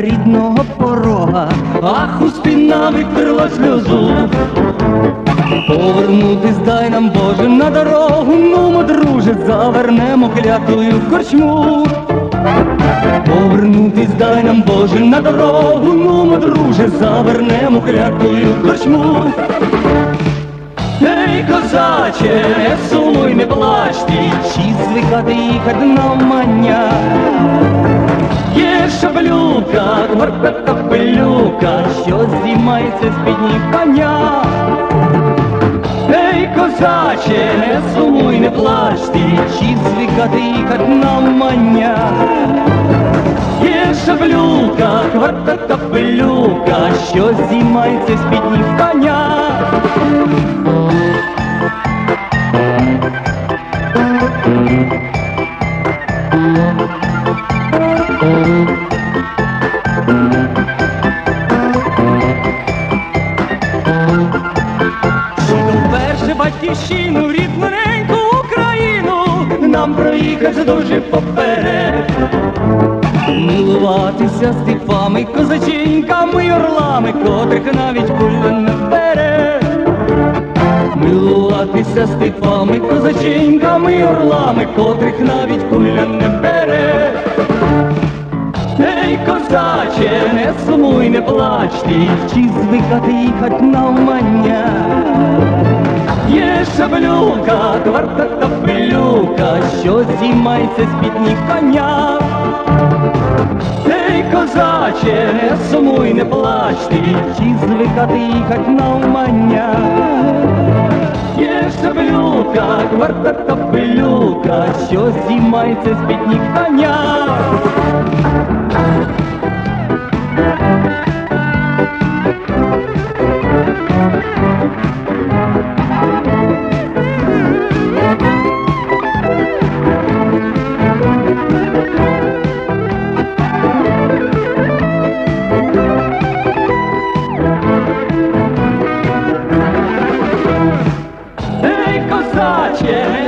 рідного порога, ах, у спина викрила сльозу. Повернутись дай нам, Боже, на дорогу, ну, мо, друже, завернемо клятою корчму. Повернутись дай нам, Боже, на дорогу, ну, мо, друже, завернемо клятою в корчму. Ей, козаче, сумуй, не плач чи звикати їхати на мання. Є шаблюка, пилюка, що здіймається з під коня. Ей, козаче, не сумуй, не плач ти, чи звикати їхати на маня. Є шаблюка, горбека пилюка, що здіймається з під коня. Батьківщину, рідненьку Україну, нам проїхати дуже поперед. Милуватися степами, козаченьками й орлами, котрих навіть куля не бере. Милуватися степами, козаченьками й орлами, котрих навіть куля не бере. Ей, козаче, не сумуй, не плач ти, чи звикати їхать навмання. Є шаблюка, кварта та пилюка, що зіймається з під ніг коня. Ей, козаче, сумуй, не плач ти, чи звикати їхать навмання. Є шаблюка, кварта та пилюка, що зіймається з під ніг коня.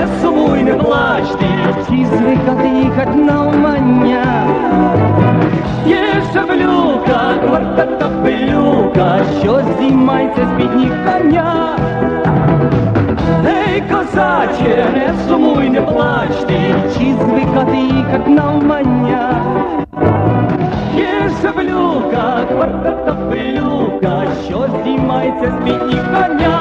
Не не плач ти, чи звикати їхать навмання. Є шаблюка, кварта та пилюка, що зіймається з під ніг коня. Ей, козаче, не сумуй, не плач ти, чи звикати їхать навмання. Є шаблюка, кварта та пилюка, що здіймається з під ніг коня.